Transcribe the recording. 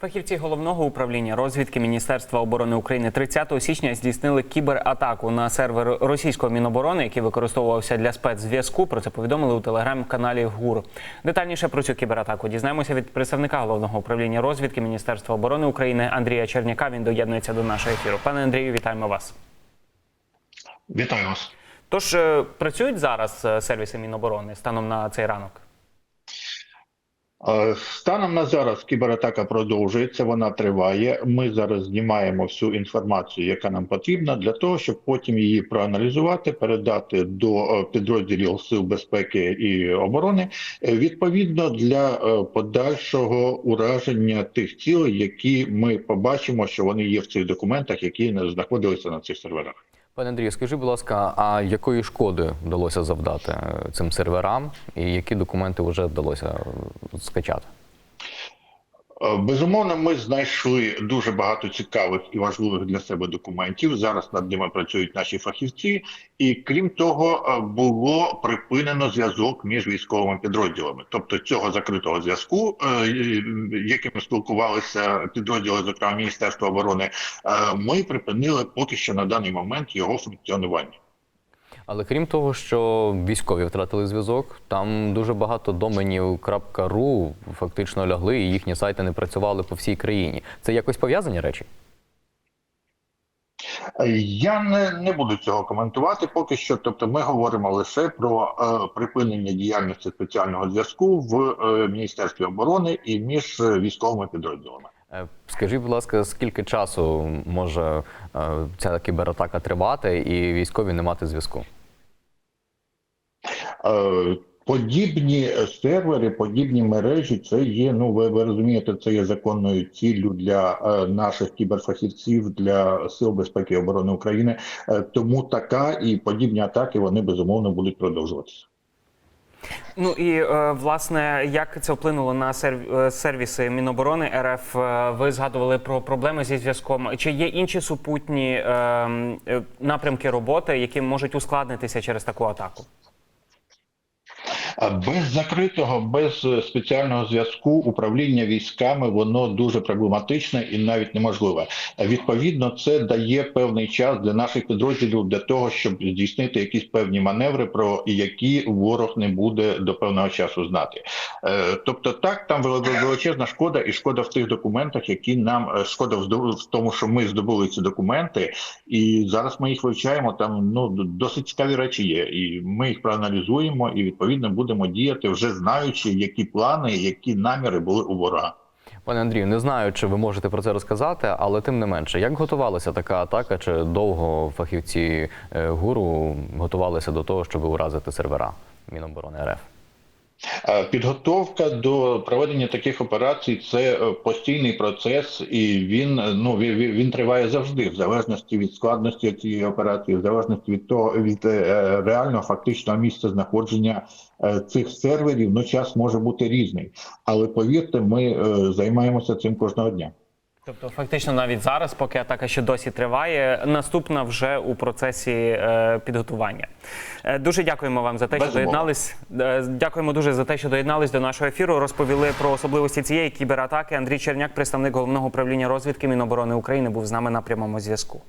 Фахівці головного управління розвідки Міністерства оборони України 30 січня здійснили кібератаку на сервер російського міноборони, який використовувався для спецзв'язку. Про це повідомили у телеграм-каналі ГУР. Детальніше про цю кібератаку дізнаємося від представника головного управління розвідки Міністерства оборони України Андрія Черняка. Він доєднується до нашого ефіру. Пане Андрію, вітаємо вас. Вітаю вас. Тож е, працюють зараз е, сервіси Міноборони станом на цей ранок. Станом на зараз кібератака продовжується, вона триває. Ми зараз знімаємо всю інформацію, яка нам потрібна, для того, щоб потім її проаналізувати, передати до е, підрозділів сил безпеки і оборони, е, відповідно для е, подальшого ураження тих цілей, які ми побачимо, що вони є в цих документах, які знаходилися на цих серверах. Пане Андрію, скажи, будь ласка, а якої шкоди вдалося завдати е, цим серверам, і які документи вже вдалося е, скачати? Е, Безумовно, ми знайшли дуже багато цікавих і важливих для себе документів. Зараз над ними працюють наші фахівці, і крім того, е, було припинено зв'язок між військовими підрозділами. Тобто цього закритого зв'язку, е, яким спілкувалися підрозділи, зокрема Міністерства оборони, ми припинили поки що на даний момент його функціонування. Але крім того, що військові втратили зв'язок, там дуже багато доменів .ru фактично лягли, і їхні сайти не працювали по всій країні. Це якось пов'язані речі? Я не, не буду цього коментувати поки що. Тобто, ми говоримо лише про е, припинення діяльності спеціального зв'язку в е, Міністерстві оборони і між е, військовими підрозділами. Е, Скажіть, будь ласка, скільки часу може е, ця кібератака тривати, і військові не мати зв'язку? Е, Подібні сервери, подібні мережі, це є. Ну ви, ви розумієте, це є законною ціллю для е, наших кіберфахівців для сил безпеки і оборони України. Е, тому така і подібні атаки вони безумовно будуть продовжуватися. Ну і е, власне, як це вплинуло на е, сервіси Міноборони РФ? Ви згадували про проблеми зі зв'язком. Чи є інші супутні е, е, напрямки роботи, які можуть ускладнитися через таку атаку? Без закритого, без е, спеціального зв'язку управління військами воно дуже проблематичне і навіть неможливе. Відповідно, це дає певний час для наших підрозділів для того, щоб здійснити якісь певні маневри, про які ворог не буде до певного часу знати. Е, Тобто, так там вели- величезна шкода, і шкода в тих документах, які нам е, шкода в тому, що ми здобули ці документи, і зараз ми їх вивчаємо. Там ну досить цікаві речі є, і ми їх проаналізуємо, і відповідно будемо діяти, вже знаючи, які плани, які наміри були у ворога. Пане Андрію, не знаю, чи ви можете про це розказати, але тим не менше, як готувалася така атака? Чи довго фахівці е, гуру готувалися до того, щоб уразити сервера Міноборони РФ? Підготовка до проведення таких операцій це е, постійний процес, і він е, ну він, триває завжди, в залежності від складності цієї операції, в залежності від того від е, реального фактичного місця знаходження цих серверів. Ну час може бути різний, але повірте, ми займаємося цим кожного дня. Тобто, фактично, навіть зараз, поки атака ще досі триває, наступна вже у процесі е, підготування. Е, дуже дякуємо вам за те, що Безумовно. доєднались. Е, дякуємо дуже за те, що доєднались до нашого ефіру. Розповіли про особливості цієї кібератаки. Андрій Черняк, представник головного управління розвідки Міноборони України, був з нами на прямому зв'язку.